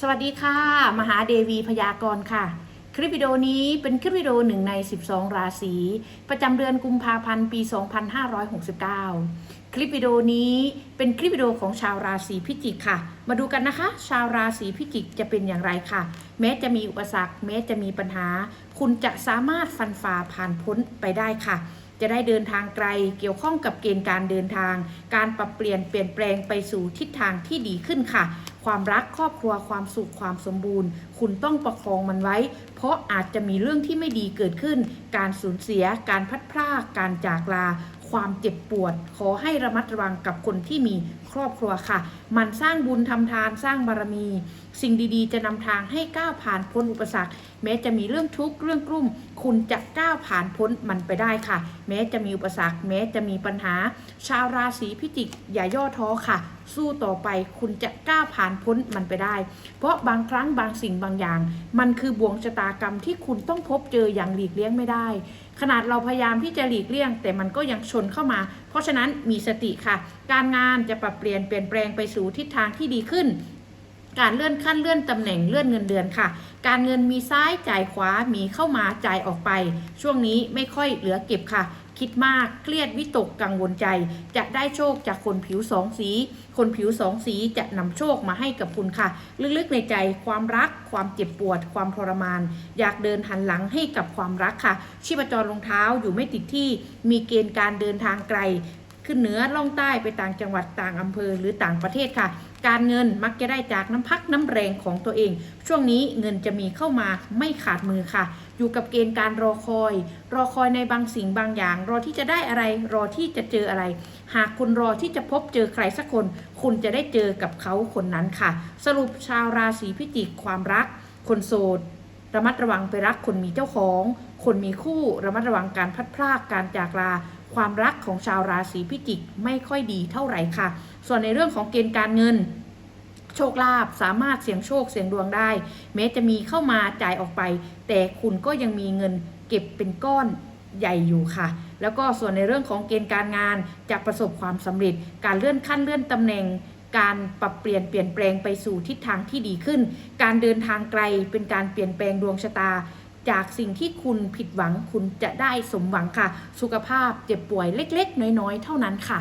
สวัสดีค่ะ มหาเดวีพยากรณ์ค่ะ คลิปวิดีโอนี้เป็นคลิปวิดีโอหนึ่งใน 12 ราศี ประจำเดือนกุมภาพันธ์ปี 2569 คลิปวิดีโอนี้เป็นคลิปวิดีโอของชาวราศีพิจิกค่ะ มาดูกันนะคะ ชาวราศีพิจิกจะเป็นอย่างไรค่ะ แม้จะมีอุปสรรค แม้จะมีปัญหา คุณจะสามารถฟันฝ่าผ่านพ้นไปได้ค่ะ จะได้เดินทางไกล เกี่ยวข้องกับเกณฑ์การเดินทาง การปรับเปลี่ยนเปลี่ยนแปลงไปสู่ทิศทางที่ดีขึ้นค่ะ ความรักครอบครัวความสุขความสมบูรณ์ คุณต้องประคองมันไว้ เพราะอาจจะมีเรื่องที่ไม่ดีเกิดขึ้น การสูญเสีย การพัดพรากการจากลา ความเจ็บปวด ขอให้ระมัดระวังกับคนที่มีครอบครัวค่ะ มันสร้างบุญทำทานสร้างบารมี สิ่งดีๆ จะนำทางให้ก้าวผ่านพ้นอุปสรรค แม้จะมีเรื่องทุกข์เรื่องกลุ่ม คุณจะก้าวผ่านพ้นมันไปได้ค่ะ แม้จะมีอุปสรรค แม้จะมีปัญหา ชาวราศีพิจิกอย่าย่อท้อค่ะ สู้ต่อไปคุณจะก้าวผ่านพ้นมันไปได้ เพราะบางครั้งบางสิ่งบางอย่าง มันคือบ่วงชะตากรรมที่คุณต้องพบเจออย่างหลีกเลี่ยงไม่ได้ขนาดเราพยายามที่จะหลีกเลี่ยง แต่มันก็ยังชนเข้ามา เพราะฉะนั้นมีสติค่ะ การงานจะปรับเปลี่ยนเปลี่ยนแปลงไปสู่ทิศทางที่ดีขึ้น การเลื่อนขั้นเลื่อนตำแหน่งเลื่อนเงินเดือนค่ะ การเงินมีซ้ายจ่ายขวามีเข้ามาจ่ายออกไป ช่วงนี้ไม่ค่อยเหลือเก็บค่ะ คิดมากเครียดวิตกกังวลใจ จะได้โชคจากคนผิวสองสี คนผิวสองสีจะนำโชคมาให้กับคุณค่ะ ลึกๆในใจความรัก ความเจ็บปวด ความทรมาน อยากเดินหันหลังให้กับความรักค่ะ ชีพจรรองเท้าอยู่ไม่ติดที่ มีเกณฑ์การเดินทางไกล ขึ้นเหนือล่องใต้ไปต่างจังหวัดต่างอำเภอหรือต่างประเทศค่ะ การเงินมักจะได้จากน้ำพักน้ำแรงของตัวเอง ช่วงนี้เงินจะมีเข้ามาไม่ขาดมือค่ะ อยู่กับเกณฑ์การรอคอย รอคอยในบางสิ่งบางอย่าง รอที่จะได้อะไร รอที่จะเจออะไร หากคุณรอที่จะพบเจอใครสักคน คุณจะได้เจอกับเขาคนนั้นค่ะ สรุปชาวราศีพิจิกความรัก คนโสดระมัดระวังไปรักคนมีเจ้าของ คนมีคู่ระมัดระวังการพัดพรากการจากลา ความรักของชาวราศีพิจิกไม่ค่อยดีเท่าไหร่ค่ะ ส่วนในเรื่องของเกณฑ์การเงินโชคลาภสามารถเสี่ยงโชคเสี่ยงดวงได้ แม้จะมีเข้ามาจ่ายออกไป แต่คุณก็ยังมีเงินเก็บเป็นก้อนใหญ่อยู่ค่ะ แล้วก็ส่วนในเรื่องของเกณฑ์การงานจะประสบความสำเร็จ การเลื่อนขั้นเลื่อนตำแหน่ง การปรับเปลี่ยนเปลี่ยนแปลงไปสู่ทิศทางที่ดีขึ้น การเดินทางไกลเป็นการเปลี่ยนแปลงดวงชะตา จากสิ่งที่คุณผิดหวังคุณจะได้สมหวังค่ะ สุขภาพเจ็บป่วยเล็ก ๆ น้อย ๆ เท่านั้นค่ะ